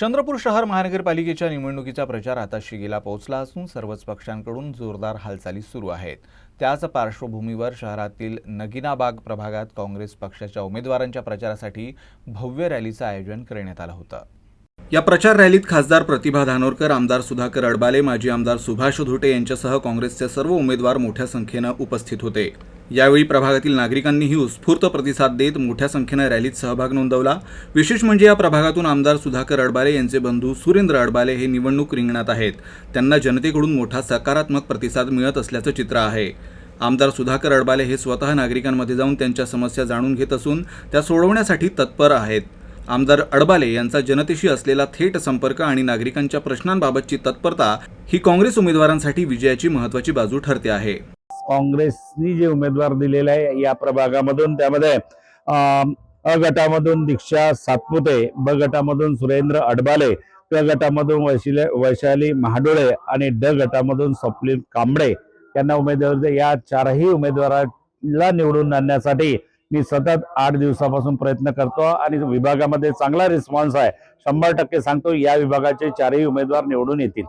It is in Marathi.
चंद्रपूर शहर महानगरपालिकेच्या निवडणुकीचा प्रचार आता शिगेला पोहोचला असून सर्वच पक्षांकडून जोरदार हालचाली सुरू आहेत. त्याच पार्श्वभूमीवर शहरातील नगिनाबाग प्रभागात काँग्रेस पक्षाच्या उमेदवारांच्या प्रचारासाठी भव्य रॅलीचं आयोजन करण्यात आलं होतं. या प्रचार रॅलीत खासदार प्रतिभा धानोरकर आमदार सुधाकर अडबाले माजी आमदार सुभाष धुटे यांच्यासह काँग्रेसचे सर्व उमेदवार मोठ्या संख्येनं उपस्थित होते. यावेळी प्रभागातील नागरिकांनीही उत्स्फूर्त प्रतिसाद देत मोठ्या संख्येनं रॅलीत सहभाग नोंदवला. विशेष म्हणजे या प्रभागातून आमदार सुधाकर अडबाले यांचे बंधू सुरेंद्र अडबाले हे निवडणूक रिंगणात आहेत. त्यांना जनतेकडून मोठा सकारात्मक प्रतिसाद मिळत असल्याचं चित्र आहे. आमदार सुधाकर अडबाले हे स्वतः नागरिकांमध्ये जाऊन त्यांच्या समस्या जाणून घेत असून त्या सोडवण्यासाठी तत्पर आहेत. आमदार अडबाले यांचा जनतेशी असलेला थेट संपर्क आणि नागरिकांच्या प्रश्नांबाबतची तत्परता ही काँग्रेस उमेदवारांसाठी विजयाची महत्त्वाची बाजू ठरते आहे. काँग्रेसनी जे उमेदवार दिलेले आहे या प्रभागामधून त्यामध्ये अ गटामधून दीक्षा सातपुते ब गटामधून सुरेंद्र अडबाले क गटामधून वैशिले वैशाली महाडोळे आणि ड गटामधून स्वप्नील कांबळे यांना उमेदवार या चारही उमेदवाराला निवडून आणण्यासाठी मी सतत आठ दिवसापासून प्रयत्न करतो आणि विभागामध्ये चांगला रिस्पॉन्स आहे. शंभर टक्के सांगतो या विभागाचे चारही उमेदवार निवडून येतील.